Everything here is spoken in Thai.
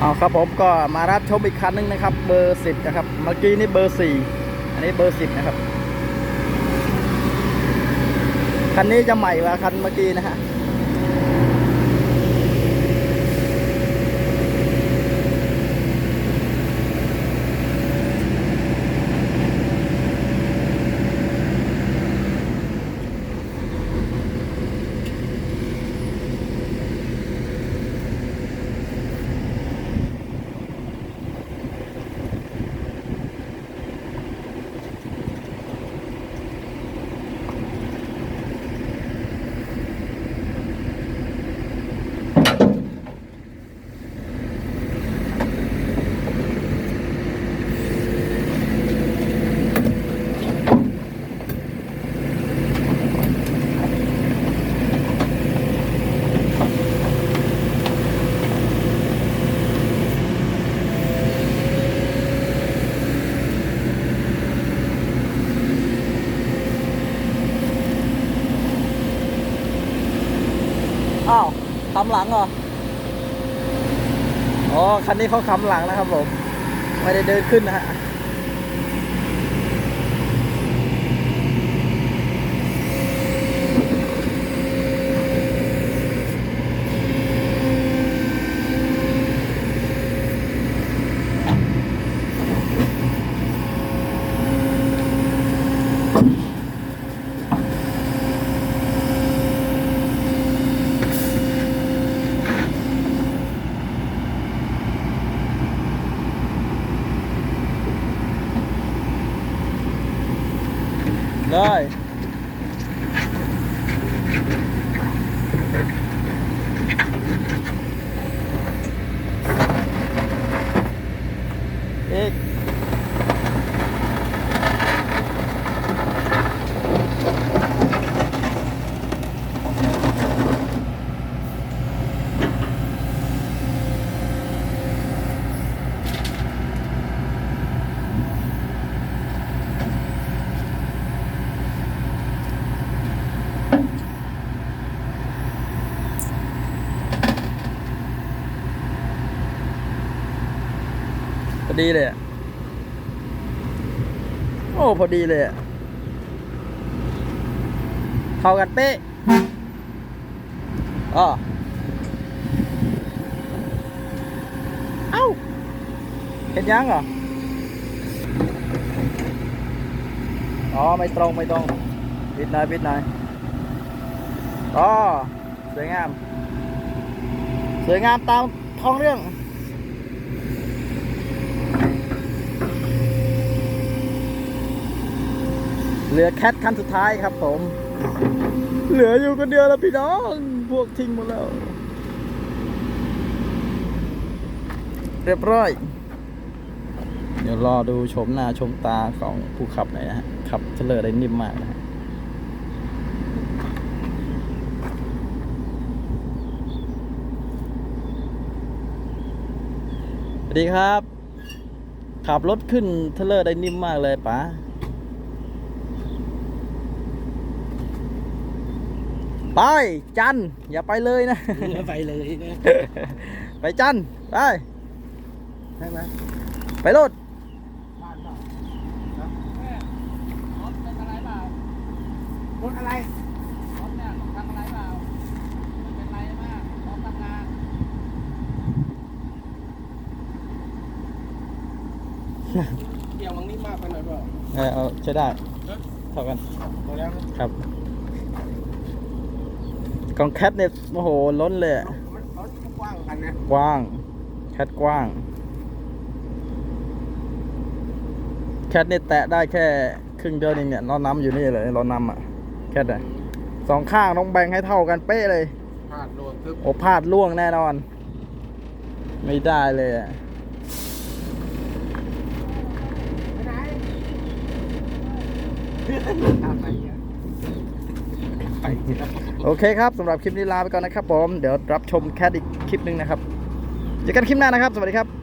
เอาครับผมก็มารับชมอีกคันหนึงนะครับ เบอร์สิบนะครับ เมื่อกี้นี่เบอร์สี่อันนี้เบอร์สิบนะครับ คันนี้จะใหม่กว่าคันเมื่อกี้นะฮะ อ้าวคำหลังเหรอ อ๋อ คันนี้เขาคำหลังนะครับผม ไม่ได้เดินขึ้นนะฮะ ได้อีก พอดีเลยอะโอ้ พอดีเลยอะเข้ากันเป๊ะอ๋อเอ้าเห็นยังเหรอ อ๋อ ไม่ตรง ไม่ตรงปิดหน่อยปิดหน่อยอ๋อ สวยงาม สวยงามตามท้องเรื่อง เหลือแคทคันสุดท้ายครับผม เหลืออยู่คนเดียวแล้วพี่น้องพวกทิ้งหมดแล้ว เรียบร้อย เดี๋ยวรอดูชมหน้าชมตาของผู้ขับหน่อยนะฮะขับเทเลอร์ได้นิ่มมากนะฮะสวัสดีครับ ขับรถขึ้นเทเลอร์ได้นิ่มมากเลยป๋า ไปจันอย่าไปเลยนะ ไปเลยนะไปจันไปใช่ไหมไปรถบ้านเปล่าฮะรถเป็นอะไรเปล่ารถอะไรรถเนี่ยทำอะไรเปล่าไม่เป็นไรมากพร้อมทำงานเกี่ยวมังนี่มากไปหน่อยเปล่าเออเอาใช้ได้เท่ากันพอแล้วนะครับ กองแคทเนี่ยโอ้โหล้นเลยอะมันเขากว้างกันนะกว้าง แคทกว้าง แคทเนี่ยแตะได้แค่ครึ่งเดียวเองเนี่ยล้อน้ำอยู่นี่เลยล้อน้ำอะ แคทอะสองข้างต้องแบ่งให้เท่ากันเป๊ะเลย พลาดโดนทึบโอ้พลาดล่วงแน่นอน ไม่ได้เลยอะไปไหนทำอะไรเนี่ยไปแล้ว โอเคครับสำหรับคลิปนี้ลาไปก่อนนะครับผม เดี๋ยวรับชมแคทอีกคลิปหนึ่งนะครับ เจอกันคลิปหน้านะครับ สวัสดีครับ